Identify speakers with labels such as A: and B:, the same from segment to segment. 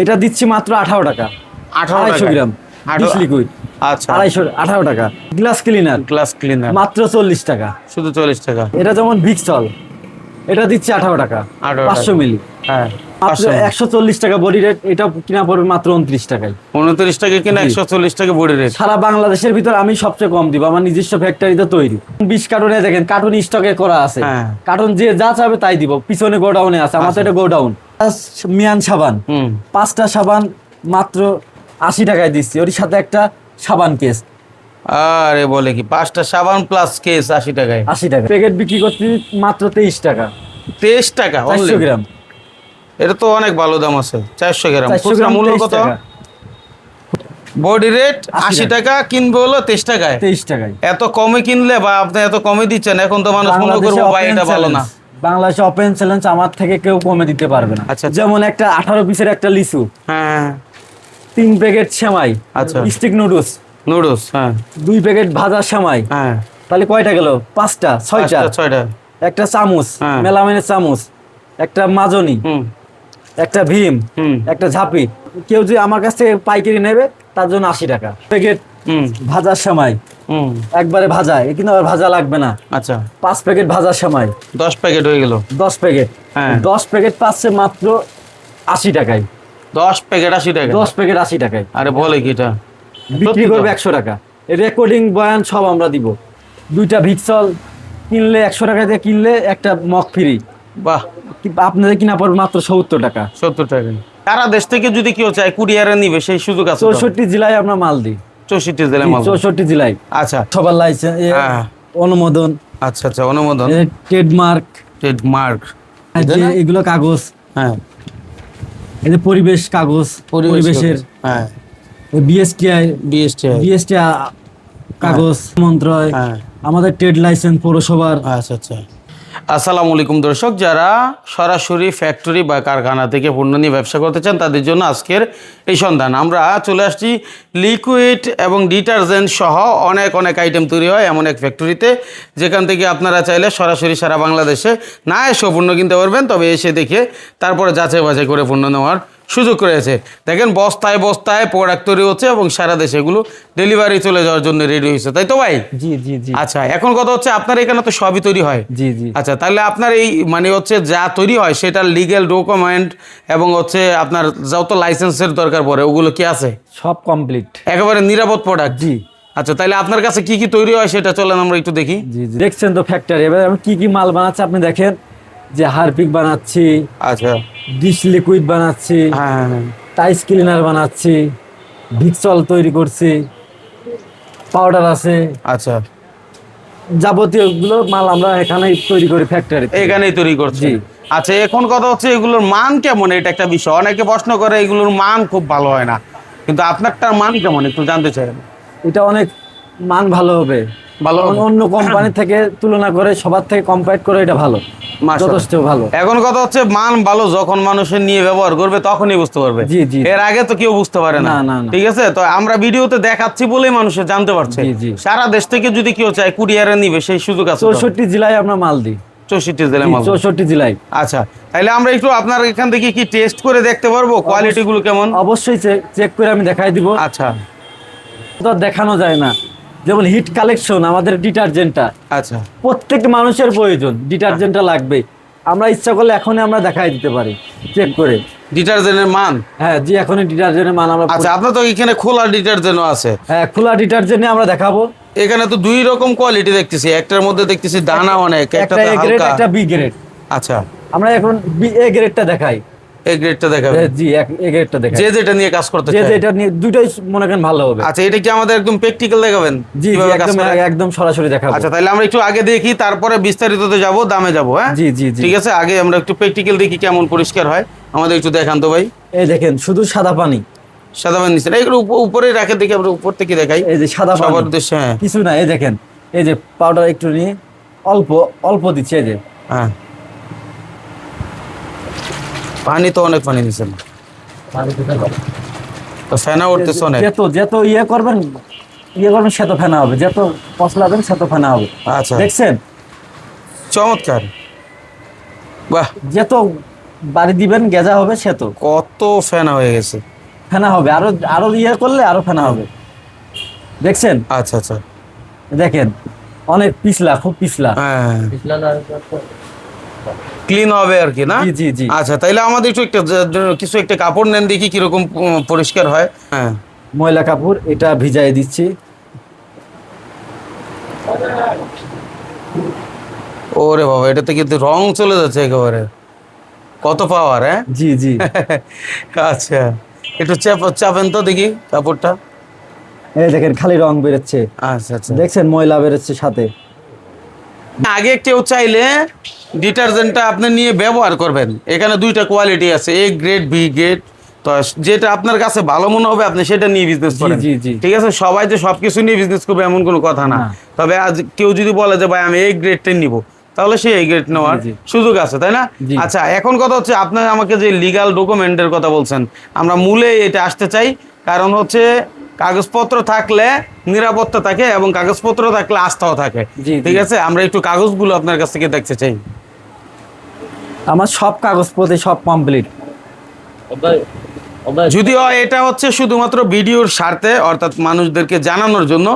A: এটা দিচ্ছি মাত্র আঠারো টাকা।
B: আঠারো
A: আড়াইশো গ্রাম লিকুইড
B: আচ্ছা।
A: আড়াইশো আঠারো টাকা। গ্লাস ক্লিনার
B: গ্লাস ক্লিনার
A: মাত্র চল্লিশ টাকা।
B: শুধু চল্লিশ টাকা।
A: এটা যেমন ভিক্সল এটা দিচ্ছি আঠারো টাকা। পাঁচশো মিলি।
B: হ্যাঁ
A: একশো চল্লিশ টাকা বডি রেট এটা কিনা পড়বে মাত্র উনত্রিশ টাকায়।
B: উনত্রিশ টাকা কিনা একশো চল্লিশ টাকা বড়ি রেট
A: সারা বাংলাদেশের ভিতর আমি সবচেয়ে কম দিব আমার নিজস্ব ফ্যাক্টরিতে তৈরি। বিশ কার্টুনে দেখেন কার্টুন স্টকে করা আছে।
B: হ্যাঁ।
A: কার্টুন যে যা চাবে তাই দিব পিছনে গোডাউনে আছে আমার তো এটা গোডাউন মিয়ান সাবান। পাঁচটা সাবান মাত্র আশি টাকায় দিচ্ছি। ওর সাথে একটা সাবান কেস
B: আরে বলে কি পাঁচটা সাবান প্লাস কেস আশি টাকায়।
A: আশি টাকা প্যাকেট বিক্রি করতে মাত্র তেইশ টাকা।
B: তেইশ টাকা
A: চারশো গ্রাম।
B: এটা তো অনেক ভালো দাম আছে চারশো গ্রাম। খুচরা মূল্য কত? বডি রেট
A: আশি
B: টাকা। কিনবে হলো তেইশ টাকায়।
A: তেইশ টাকায়।
B: এত কমে কিনলে বা আপনি এত কমে দিচ্ছেন এখন তো মানুষ মনে করব ভাই এটা ভালো না।
A: বাংলাদেশে ওপেন চ্যালেঞ্জ আমার থেকে কেউ কমে দিতে পারবে না।
B: আচ্ছা, আচ্ছা।
A: যেমন একটা আঠারো পিসের একটা লিচু।
B: হ্যাঁ।
A: তিন প্যাকেট সেমাই
B: আচ্ছা।
A: স্টিক নুডলস
B: নুডলস হ্যাঁ।
A: দুই প্যাকেট ভাজা সেমাই।
B: হ্যাঁ।
A: তাহলে কয়টা গেল? পাঁচটা ছয়টা।
B: ছয়টা।
A: একটা চামচ
B: হ্যাঁ।
A: মেলামেনের চামচ একটা মাজনি একটা ভীম একটা ঝাঁপি। কেউ যদি আমার কাছ থেকে পাইকারি নেবে তার জন্য আশি টাকা। প্যাকেট
B: হুম।
A: ভাজার সময় একবারে ভাজা কিন্তু আবার ভাজা লাগবে না।
B: আচ্ছা।
A: পাঁচ প্যাকেট ভাজার সময়।
B: দশ প্যাকেট হয়ে গেল।
A: দশ প্যাকেট।
B: হ্যাঁ।
A: দশ প্যাকেট পাচ্ছে মাত্র আশি টাকায়।
B: দশ প্যাকেট আশি টাকা
A: দশ প্যাকেট আশি টাকায়।
B: আরে বলে কি এটা?
A: বিক্রি করবে একশো টাকা। রেকর্ডিং বয়ান সব আমরা দিব। দুইটা ভিক্সল কিনলে একশো টাকা দিয়ে কিনলে একটা মগ ফ্রি
B: বাহ।
A: আপনাদের কিনা পড়বে মাত্র সত্তর টাকা।
B: সত্তর টাকা সারা দেশ থেকে যদি কেউ চায় কুরিয়ারে নিবে সেই সুযোগ আছে
A: চৌষট্টি জেলায় আমরা মাল দিই।
B: চৌষট্টি জেলায়
A: চৌষট্টি জেলায়।
B: আচ্ছা।
A: সবার লাইসেন্স
B: হ্যাঁ।
A: অনুমোদন।
B: আচ্ছা আচ্ছা অনুমোদন।
A: ট্রেডমার্ক
B: ট্রেডমার্ক
A: এগুলো কাগজ।
B: হ্যাঁ।
A: এই যে পরিবেশ কাগজ পরিবেশের।
B: হ্যাঁ।
A: বিএসটিআই
B: বিএসটি
A: বিএসটিআই কাগজ মন্ত্রণালয়।
B: হ্যাঁ।
A: আমাদের ট্রেড লাইসেন্স পৌরসভার।
B: আচ্ছা আচ্ছা। আসসালামু আলাইকুম দর্শক, যারা সরাসরি ফ্যাক্টরি বা কারখানা থেকে পণ্য নিয়ে ব্যবসা করতে চান, তাদের জন্য আজকের এই সন্ধান। আমরা চলে আসছি লিকুইড এবং ডিটারজেন্ট সহ অনেক অনেক আইটেম তৈরি হয় এমন এক ফ্যাক্টরিতে যেখান থেকে আপনারা চাইলে সরাসরি সারা বাংলাদেশে না এসেও পণ্য কিনতে পারবেন, তবে এসে দেখে তারপরে যাচাই বাছাই করে পণ্য নেওয়ার সুযোগ রয়েছে। দেখেন বস্তায় বস্তায় প্রোডাক্ট তৈরি হচ্ছে এবং সারা দেশে এগুলো ডেলিভারি চলে যাওয়ার জন্য রেডি হয়েছে। তাই তো ভাই?
A: জি জি জি।
B: আচ্ছা এখন কথা হচ্ছে আপনার এখানে তো সবই তৈরি হয়।
A: জি জি।
B: আচ্ছা তাহলে আপনার এই মানে হচ্ছে যা তৈরি হয় সেটার লিগেল ডকুমেন্ট এবং হচ্ছে আপনার যত লাইসেন্সের দরকার পড়ে ওগুলো কি আছে?
A: সব কমপ্লিট
B: একেবারে নিরাপদ প্রোডাক্ট
A: জি।
B: আচ্ছা তাহলে আপনার কাছে কি কি তৈরি হয় সেটা চলেন আমরা একটু দেখি।
A: জি জি। দেখছেন তো ফ্যাক্টরি এবার আমি কি কি মাল বানাচ্ছি আপনি দেখেন যে হারপিক বানাচ্ছি।
B: আচ্ছা।
A: ডিশ লিকুইড বানাচ্ছি
B: হ্যাঁ। হ্যাঁ
A: টাইস ক্লিনার বানাচ্ছি ভিক্সল তৈরি করছি পাউডার আছে।
B: আচ্ছা।
A: যাবতীয়গুলো মাল আমরা এখানে তৈরি করি ফ্যাক্টরি
B: এখানেই তৈরি করছি। আচ্ছা এখন কথা হচ্ছে এগুলোর মান কেমন? এটা একটা বিষয়। অনেকে প্রশ্ন করে এগুলোর মান খুব ভালো হয় না। কিন্তু আপনারটার মান কেমন? একটু জানতে চাই
A: এটা অনেক মান ভালো হবে।
B: ভালো?
A: অন্য কোম্পানি থেকে তুলনা করে সবার থেকে কম্পেয়ার করে এটা ভালো। যথেষ্ট ভালো।
B: এখন কথা হচ্ছে মান ভালো যখন মানুষের নিয়ে ব্যবহার করবে তখনই বুঝতে পারবে।
A: জি, জি।
B: এর আগে তো কেউ বুঝতে পারে না।
A: না, না, না।
B: ঠিক আছে? তো আমরা ভিডিওতে দেখাচ্ছি বলেই মানুষে জানতে পারছে। সারা দেশ থেকে যদি কেউ চায় কুরিয়ারে নিবে সেই সুযোগ আছে
A: চৌষট্টি জেলায় আমরা মাল দিই।
B: চৌষট্টি জেলায় মাল
A: চৌষট্টি জেলায়।
B: আচ্ছা তাহলে আমরা একটু আপনার এখান থেকে কি টেস্ট করে দেখতে পারব? কোয়ালিটি গুলো কেমন?
A: অবশ্যই চেক করে আমি দেখাই দিব।
B: আচ্ছা।
A: তো দেখানো যায় না। যেমন হিট কালেকশন আমাদের ডিটারজেন্টটা।
B: আচ্ছা।
A: প্রত্যেক মানুষের প্রয়োজন ডিটারজেন্টটা লাগবে আমরা ইচ্ছা করলে এখনই আমরা দেখাই দিতে পারি চেক করে।
B: ডিটারজেন্টের মান?
A: হ্যাঁ জি এখনই ডিটারজেন্টের মান আমরা
B: আচ্ছা আপনার তো এখানে খোলা ডিটারজেন্টও আছে।
A: হ্যাঁ খোলা ডিটারজেন্টে আমরা দেখাবো।
B: এখানে তো দুই রকম কোয়ালিটি দেখতেছি একটার মধ্যে দেখতেছি দানা অনেক
A: একটা একটা বি গ্রেড
B: আচ্ছা।
A: আমরা এখন বি এ গ্রেডটা দেখাই।
B: এই গ্রেডটা দেখাবে
A: হ্যাঁ, জি এ গ্রেডটা দেখাই।
B: যে যেটা নিয়ে কাজ করতে
A: যে যেটা নিয়ে দুটোই মনে করেন ভালো হবে।
B: আচ্ছা এটা কি আমাদের একদম প্র্যাকটিক্যাল দেখাবেন?
A: জি একদম একদম সরাসরি দেখাবো।
B: আচ্ছা তাহলে আমরা একটু আগে দেখি তারপরে বিস্তারিততে যাব দামে যাব হ্যাঁ?
A: জি জি
B: ঠিক আছে আগে আমরা একটু প্র্যাকটিক্যাল দেখি কেমন পরিষ্কার হয়। আমাদের একটু দেখান তো ভাই।
A: এই দেখেন শুধু সাদা পানি।
B: সাদা পানি নিচে। এগুলো উপ- উপরে রাখে দেখি আমরা উপর থেকে দেখাই।
A: এই যে সাদা পানি।
B: উদ্দেশ্যে হ্যাঁ।
A: কিছু না এই দেখেন এই যে পাউডার একটু নিয়ে অল্প অল্প দিচ্ছে এই যে।
B: হ্যাঁ। পানি তো অনেক পানি দিচ্ছেন তো ফেনা উঠতেছে অনেক।
A: যত যত ইয়ে করবেন ইয়ে করবেন সে তো ফেনা হবে। যত পশলাবেন সে তো ফেনা হবে।
B: আচ্ছা।
A: দেখছেন?
B: চমৎকার। বাহ।
A: যত বাড়ি দিবেন গেজা হবে সে তো
B: কত ফ্যান হয়ে গেছে।
A: ফেনা হবে। আরও আরও ইয়ে করলে আরও ফেনা হবে। দেখছেন?
B: আচ্ছা আচ্ছা।
A: দেখেন অনেক পিছলা খুব পিছলা।
B: হ্যাঁ। ক্লিন হবে আর কি না?
A: জি জি
B: আচ্ছা তাইলে আমাদের একটু একটা কিছু একটা কাপড় নেন দেখি কীরকম পরিষ্কার হয়। হ্যাঁ।
A: ময়লা কাপড় এটা ভিজাই দিচ্ছি।
B: ওরে বাবা এটাতে কিন্তু রং চলে যাচ্ছে একেবারে। কত পাওয়ার হ্যাঁ?
A: জি জি।
B: আচ্ছা একটু চাপ চাপেন তো দেখি কাপড়টা।
A: এই দেখেন খালি রং বেরোচ্ছে।
B: আচ্ছা আচ্ছা।
A: দেখছেন ময়লা বেরোচ্ছে সাথে।
B: আগে কেউ চাইলে ডিটারজেন্টটা আপনি নিয়ে ব্যবহার করবেন। এখানে দুইটা কোয়ালিটি আছে এ গ্রেড বি গ্রেড তো যেটা আপনার কাছে ভালো মনে হবে আপনি সেটা নিয়ে বিজনেস করেন। ঠিক আছে? সবাই যে সবকিছু নিয়ে বিজনেস করবে এমন কোনো কথা না। তবে আজ কেউ যদি বলে যে ভাই আমি এই গ্রেডটা নিব তাহলে সে এই গ্রেড নেওয়ার। সুযোগ আছে তাই না? আচ্ছা এখন কথা হচ্ছে আপনার আমাকে যে লিগাল ডকুমেন্টের কথা বলছেন আমরা মূলে এটা আসতে চাই। কারণ হচ্ছে কাগজপত্র থাকলে নিরাপত্তা থাকে এবং কাগজপত্র থাকলে আস্থাও থাকে। ঠিক আছে? আমরা একটু কাগজগুলো আপনার কাছ থেকে দেখতে চাই।
A: আমার সব কাগজপত্র সব কমপ্লিট
B: যদিও এটা হচ্ছে শুধুমাত্র ভিডিওর স্বার্থে অর্থাৎ মানুষদেরকে জানানোর জন্য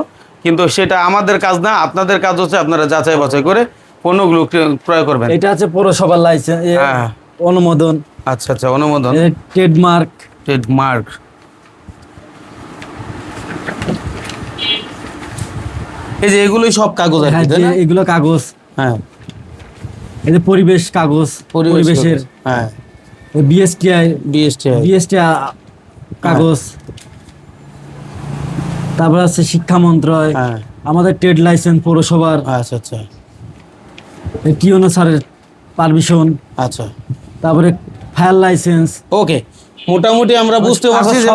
B: কিন্তু সেটা আমাদের কাজ না আপনাদের কাজ হচ্ছে আপনারা যাচাই বাছাই করে পণ্যগুলো ক্রয়- ক্রয় করবেন।
A: এটা আছে পৌরসভার লাইসেন্স
B: হ্যাঁ।
A: অনুমোদন।
B: আচ্ছা আচ্ছা অনুমোদন।
A: ট্রেডমার্ক
B: ট্রেডমার্ক এই যে এগুলোই সব কাগজ আর কি,
A: হ্যাঁ? এগুলো কাগজ।
B: হ্যাঁ।
A: এই যে পরিবেশ কাগজ পরিবেশের।
B: হ্যাঁ।
A: বিএসটিআই
B: বিএসটি
A: বিএসটিআই কাগজ। তারপর আছে শিক্ষা মন্ত্রণালয়
B: হ্যাঁ।
A: আমাদের ট্রেড লাইসেন্স পৌরসভার।
B: আচ্ছা আচ্ছা।
A: টিওনো স্যারের পারমিশন।
B: আচ্ছা।
A: তারপরে ফায়ার লাইসেন্স।
B: ওকে মোটামুটি আমরা বুঝতে পারছি যে।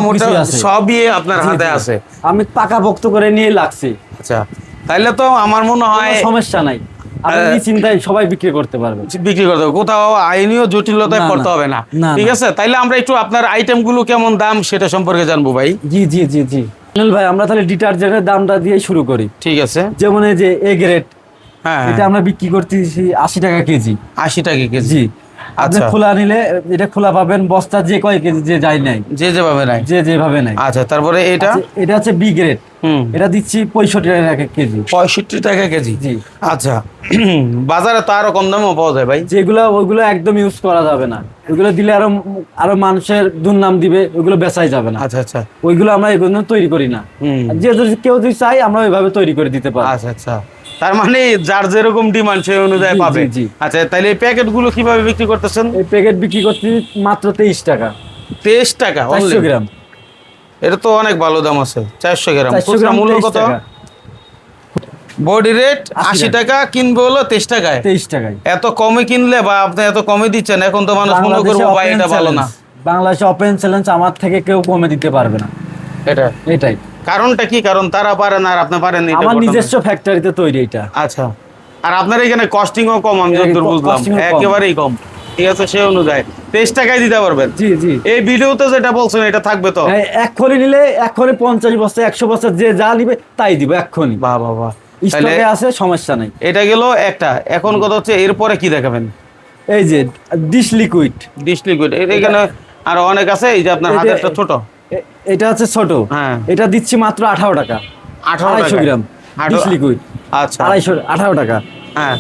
B: সবই আপনার হাতে আছে।
A: আমি পাকা ভক্ত করে নিয়ে লাগছি।
B: আচ্ছা। তাইলে তো আমার মনে হয়
A: সমস্যা নাই। আপনি চিন্তায় সবাই বিক্রি করতে পারবেন
B: বিক্রি করতে কোথাও আইনীয় জটিলতায় পড়তে হবে না।
A: না,
B: ঠিক আছে? তাইলে আমরা একটু আপনার আইটেমগুলো কেমন দাম সেটা সম্পর্কে জানব ভাই।
A: জি জি জি জি। ভাই আমরা তাহলে ডিটারজেন্টের দামটা দিয়ে শুরু করি।
B: ঠিক আছে।
A: যেমন এই যে এ গ্রেড
B: হ্যাঁ
A: এটা আমরা বিক্রি করতেছি আশি টাকা কেজি।
B: আশি টাকা কেজি।
A: আপনি
B: আচ্ছা।
A: খোলা নিলে এটা খোলা পাবেন বস্তা যে কয় কেজি যে যাই নাই।
B: যে যেভাবে নাই
A: যে যেভাবে নাই
B: আচ্ছা তারপরে এটা?
A: আচ্ছা, এটা হচ্ছে বি গ্রেড এটা দিচ্ছি পঁয়ষট্টি টাকা কেজি।
B: পঁয়ষট্টি টাকা কেজি?
A: জি।
B: আচ্ছা বাজারে তো আরও কম দামেও পাওয়া যায় ভাই।
A: যেগুলো ওইগুলো একদম ইউজ করা যাবে না। ওইগুলো দিলে আরও আরও মানুষের দুর্নাম দিবে ওইগুলো বেচাই যাবে না।
B: আচ্ছা আচ্ছা।
A: ওইগুলো আমরা এগুলো তৈরি করি না। যে যদি কেউ যদি চাই আমরা ওইভাবে তৈরি করে দিতে পারি
B: আচ্ছা আচ্ছা। তার মানে যার যেরকম ডিমান্ড সেই অনুযায়ী পাবে। আচ্ছা তাহলে এই প্যাকেটগুলো কীভাবে বিক্রি করতেছেন?
A: এই প্যাকেট বিক্রি করতে মাত্র তেইশ টাকা।
B: তেইশ টাকা
A: চারশো গ্রাম।
B: এটা তো অনেক ভালো দাম আছে চারশো গ্রাম। খুচরা মূল্য কত? বডি রেট
A: আশি
B: আশি টাকা কিনবে হলো তেইশ টাকায়?
A: তেইশ টাকায়।
B: এত কমে কিনলে বা আপনি এত কমে দিচ্ছেন এখন তো মানুষ মনে করব ভাই এটা ভালো না।
A: বাংলাদেশে ওপেন চ্যালেঞ্জ আমার থেকে কেউ কমে দিতে পারবে না।
B: এটা?
A: এটাই।
B: কারণটা কি? কারণ তারা পারে না আর আপনি পারেন না,
A: আমার নিজস্ব ফ্যাক্টরিতে তৈরি এটা।
B: আচ্ছা। আর আপনার এখানে কস্টিংও কম আমি যতদূর বুঝলাম। একেবারেই কম। ঠিক আছে সে অনুযায়ী। তেইশ টাকায় দিতে পারবেন।
A: জি জি।
B: এই ভিডিওতে যেটা বলছেন এটা থাকবে তো?
A: এক্ষুনি নিলে এক্ষুনি পঞ্চাশ একশো বছর যে যা নিবে তাই দিব এক্ষুনি
B: বাহ বাহ বাহ। তাহলে
A: স্টকে আছে সমস্যা নাই।
B: এটা গেল একটা। এখন কথা হচ্ছে এরপরে কি দেখাবেন?
A: এই যে ডিশ লিকুইড
B: ডিশ লিকুইড এখানে আর অনেক আছে এই যে আপনার হাতেরটা ছোট।
A: এটা হচ্ছে ছোট।
B: হ্যাঁ।
A: এটা দিচ্ছি মাত্র আঠারো টাকা।
B: আঠারো
A: আড়াইশো গ্রাম। ডিশ লিকুইড
B: আচ্ছা।
A: আড়াইশো আঠারো টাকা।
B: হ্যাঁ।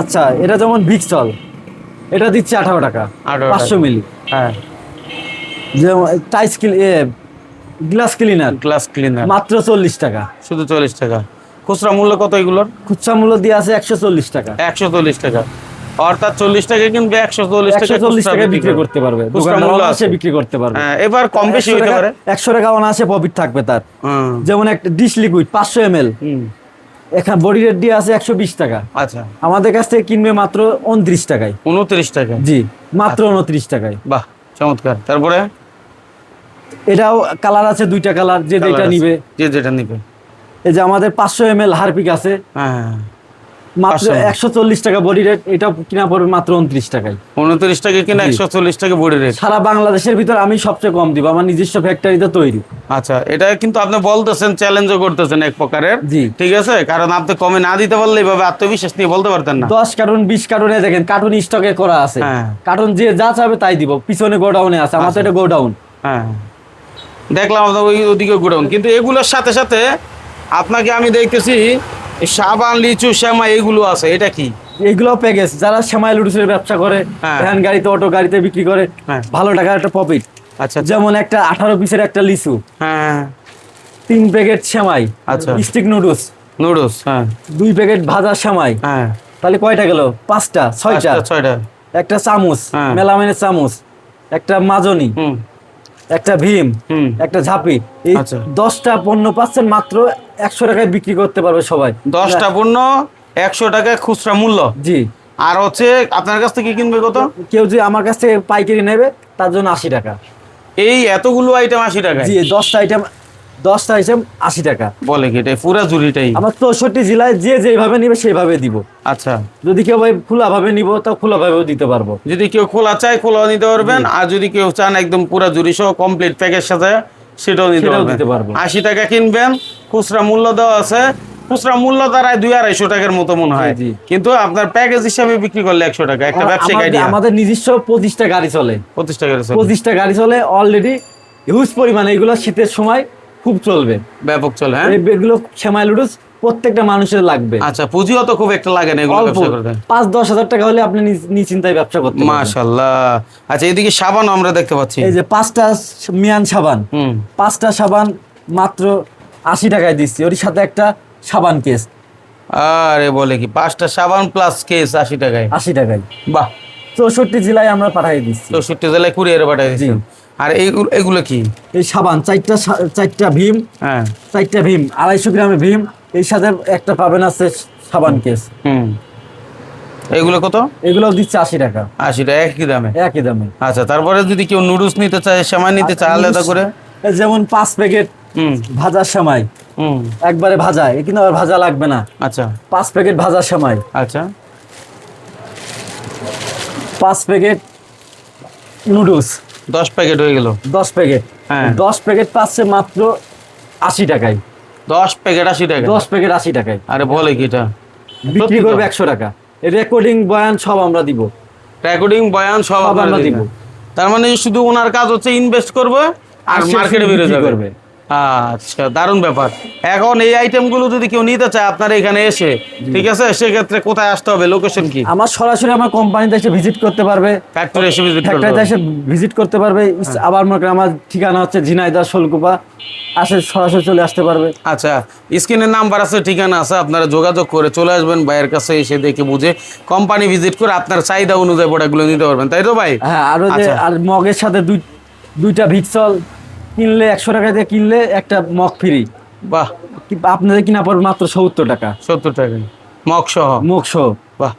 A: আচ্ছা এটা যেমন ভিক্সল এটা দিচ্ছি আঠারো টাকা।
B: 18
A: পাঁচশো। মিলি।
B: হ্যাঁ।
A: যেমন টাইস গ্লাস ক্লিনার
B: গ্লাস ক্লিনার
A: মাত্র চল্লিশ টাকা।
B: শুধু চল্লিশ টাকা। খুচরা মূল্য কত এগুলোর?
A: খুচরা মূল্য দিয়ে আছে একশো চল্লিশ টাকা।
B: একশো চল্লিশ টাকা। অর্থাৎ চল্লিশ টাকা কিনবে একশো চল্লিশ টাকা
A: চল্লিশ টাকা বিক্রি করতে পারবে
B: আছে।
A: বিক্রি করতে পারবে।
B: হ্যাঁ, এবার কম বেশি হইতে পারে।
A: একশো টাকা অনায়াসে প্রফিট থাকবে তার। যেমন একটা ডিশ লিকুইড পাঁচশো এম এল এখানে বডি রেট দিয়ে আছে একশো বিশ টাকা।
B: আচ্ছা।
A: আমাদের কাছ থেকে কিনবে মাত্র উনত্রিশ টাকায়।
B: উনত্রিশ টাকা
A: জি মাত্র উনত্রিশ টাকায়।
B: বাহ চমৎকার। তারপরে?
A: এটাও কালার আছে দুইটা কালার যে যেটা নিবে।
B: যে যেটা নিবে।
A: এই যে আমাদের পাঁচশো এম এল হারপিক আছে।
B: হ্যাঁ।
A: মাত্র একশো চল্লিশ টাকা বডি রেট এটা কিনা পড়বে মাত্র উনত্রিশ টাকায়।
B: উনত্রিশ টাকা কিনা একশো চল্লিশ টাকা বডি রেট
A: সারা বাংলাদেশের ভিতর আমি সবচেয়ে কম দিব আমার নিজস্ব ফ্যাক্টরিতে তৈরি।
B: আচ্ছা এটা কিন্তু আপনি বলতেছেন চ্যালেঞ্জও করতেছেন এক প্রকারের।
A: জি।
B: ঠিক আছে? কারণ আপনি কমে না দিতে পারলে আত্মবিশ্বাস নিয়ে বলতে পারতেন না।
A: দশ কার্টুন বিশ কার্টুনে দেখেন কার্টুন স্টকে করা আছে।
B: হ্যাঁ।
A: কার্টুন যে যা চাবে তাই দিব পিছনে গোডাউনে আছে আমার তো এটা গোডাউন
B: হ্যাঁ। দেখলাম আপনার ওই ওদিকে গোডাউন কিন্তু এগুলোর সাথে সাথে আপনাকে আমি দেখতেছি সাবান লিচু শ্যামা এগুলো আছে এটা কি?
A: এগুলো প্যাকেজ যারা সেমাই লুডুসের ব্যবসা করে
B: হ্যাঁ।
A: ভ্যান গাড়িতে অটো গাড়িতে বিক্রি করে
B: হ্যাঁ।
A: ভালো টাকার একটা প্রফিট
B: আচ্ছা আচ্ছা।
A: যেমন একটা আঠারো পিসের একটা লিচু
B: হ্যাঁ
A: তিন প্যাকেট শ্যামাই
B: আচ্ছা।
A: স্টিক নুডলস
B: নুডলস হ্যাঁ।
A: দুই প্যাকেট ভাজা শ্যামাই।
B: হ্যাঁ।
A: তাহলে কয়টা গেল? পাঁচটা ছয়টা।
B: ছয়টা।
A: একটা চামচ
B: হ্যাঁ।
A: মেলামেনের চামচ একটা মাজনি। একটা ভীম একটা ঝাপি এই
B: আচ্ছা।
A: দশটা পণ্য পাচ্ছেন মাত্র একশো টাকায় বিক্রি করতে পারবে সবাই।
B: দশটা পণ্য একশো টাকায় খুচরা মূল্য।
A: জি।
B: আর হচ্ছে আপনার কাছ থেকে কিনবে কত?
A: কেউ যদি আমার কাছ থেকে পাইকারি নেবে তার জন্য আশি টাকা।
B: এই এতগুলো আইটেম আশি টাকা
A: জি দশটা আইটেম দশটা আইটেম আশি টাকা।
B: বলে কি এটা পুরা জুড়িটাই।
A: আমার চৌষট্টি জেলায় যে যেভাবে নিবে সেইভাবে দিব।
B: আচ্ছা।
A: যদি কেউ ভাই খোলাভাবে নিব তা খোলাভাবেও দিতে পারব।
B: যদি কেউ খোলা চায় খোলা নিতে পারবেন। আর যদি কেউ চান একদম পুরা জুড়ি সহ কমপ্লিট প্যাকেজ সাথে সেটাও নিতে পারবেন। আশি টাকা কিনবেন খুচরা মূল্য দেওয়া আছে। খুচরা মূল্য দাঁড়ায় দুই আড়াইশো টাকার মতো মনে হয়। কিন্তু আপনার প্যাকেজ হিসাবে বিক্রি করলে একশো টাকা। একটা ব্যবসায়িক
A: আমাদের-
B: আইডিয়া
A: আমাদের নিজস্ব পঁচিশটা গাড়ি চলে।
B: পঁচিশ গাড়ি চলে।
A: পঁচিশটা গাড়ি চলে অলরেডি হিউজ পরিমাণে এগুলো শীতের সময় খুব চলবে
B: ব্যাপক চলে হ্যাঁ?
A: এই- এগুলো সেমাই লুডুস প্রত্যেকটা মানুষের লাগবে।
B: আচ্ছা পুঁজিও তো খুব একটা লাগে না এগুলো ব্যবসা করতে।
A: পাঁচ দশ হাজার টাকা হলে আপনি নিশ্চিন্তায় ব্যবসা করতে
B: মাশাল্লাহ। আচ্ছা এদিকে সাবান আমরা দেখতে পাচ্ছি।
A: এই যে পাঁচটা মিয়ান সাবান পাঁচটা সাবান মাত্র আশি টাকায় দিচ্ছি। ওর সাথে একটা সাবান কেস।
B: আরে বলে কি পাঁচটা সাবান প্লাস কেস আশি টাকায়।
A: আশি টাকায়।
B: বাহ।
A: চৌষট্টি জেলায় আমরা পাঠিয়ে দিচ্ছি।
B: চৌষট্টি জেলায় কুরিয়ারে পাঠিয়ে দিচ্ছেন। আর এইগুলো এগুলো কি?
A: এই সাবান চারটা চারটা ভীম
B: হ্যাঁ।
A: চারটা ভীম আড়াইশো গ্রামের ভীম এই সাথে একটা পাবেন আছে সাবান কেস।
B: হুম। এগুলো কত?
A: এগুলো দিচ্ছে আশি টাকা।
B: আশি টাকা একই দামে?
A: একই দামে।
B: আচ্ছা তারপরে যদি কেউ নুডলস নিতে চায় সেমাই নিতে চায় আলাদা করে?
A: যেমন পাঁচ প্যাকেট
B: হুম।
A: ভাজার সেমাই।
B: হুম।
A: একবারে ভাজা কিন্তু আবার ভাজা লাগবে না।
B: আচ্ছা।
A: পাঁচ প্যাকেট ভাজার সেমাই।
B: আচ্ছা।
A: পাঁচ প্যাকেট নুডলস।
B: দশ প্যাকেট হয়ে গেল।
A: দশ প্যাকেট।
B: হ্যাঁ।
A: দশ প্যাকেট পাচ্ছে মাত্র আশি টাকায়।
B: দশ প্যাকেট আশি টাকা।
A: দশ প্যাকেট আশি টাকায়।
B: আরে বলে কি এটা?
A: বিক্রি করবে একশো টাকা। রেকর্ডিং বয়ান সব আমরা দিব।
B: রেকর্ডিং বয়ান সব
A: আমরা। দিব।
B: তার মানে শুধু ওনার কাজ হচ্ছে ইনভেস্ট করবে আর মার্কেটে যাবে।
A: করবে।
B: আচ্ছা দারুণ ব্যাপার। এখন এই আইটেমগুলো যদি কেউ নিতে চায় আপনার এখানে এসে ঠিক আছে? সেক্ষেত্রে কোথায় আসতে হবে? লোকেশন কি?
A: আমার সরাসরি আমার কোম্পানিতে এসে ভিজিট করতে পারবে।
B: ফ্যাক্টরি এসে visit করতে হবে।
A: এসে ভিজিট করতে পারবে। আবার মনে আমার ঠিকানা হচ্ছে ঝিনাইদা শোলকুপা। আসে সরাসরি চলে আসতে পারবে।
B: আচ্ছা স্ক্রিনের নাম্বার আছে ঠিকানা আছে আপনারা যোগাযোগ করে চলে আসবেন ভাইয়ের কাছে এসে দেখে বুঝে কোম্পানি ভিজিট করে আপনার চাহিদা অনুযায়ী প্রোডাক্টগুলো নিতে পারবেন। তাই তো ভাই?
A: হ্যাঁ আর
B: আচ্ছা।
A: আর মগের সাথে দুই দুইটা ভিক্সল কিনলে একশো টাকা দিয়ে কিনলে একটা মগ ফ্রি
B: বাহ।
A: আপনাদের কিনা পড়বে মাত্র সত্তর টাকা।
B: সত্তর টাকা। মগ সহ?
A: মুখ সহ।
B: বাহ।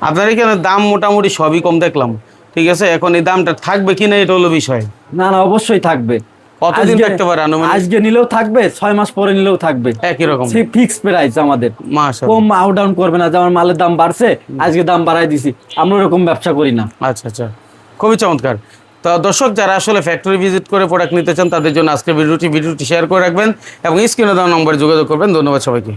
B: আপনার এখানে দাম মোটামুটি সবই কম দেখলাম। ঠিক আছে এখন এই দামটা থাকবে কিনা এটা হলো বিষয়।
A: না না অবশ্যই থাকবে।
B: কতদিন থাকতে পারে আনুমানিক?
A: আজকে নিলেও থাকবে ছয় মাস পরে নিলেও থাকবে।
B: একই রকম।
A: ফিক্স প্রাইস আমাদের। কম আউট ডাউন করবে না যেমন মালের দাম বাড়ছে আজকে দাম বাড়াই দিছি। আমরা ওরকম ব্যবসা করি না।
B: আচ্ছা আচ্ছা। খুবই চমৎকার। তো দর্শক, যারা আসলে ফ্যাক্টরি ভিজিট করে প্রোডাক্ট নিতে চান, তাদের জন্য আজকে ভিডিওটি ভিডিওটি শেয়ার করে রাখবেন এবং স্ক্রিনে দেওয়া নম্বরে যোগাযোগ করবেন। ধন্যবাদ সবাইকে।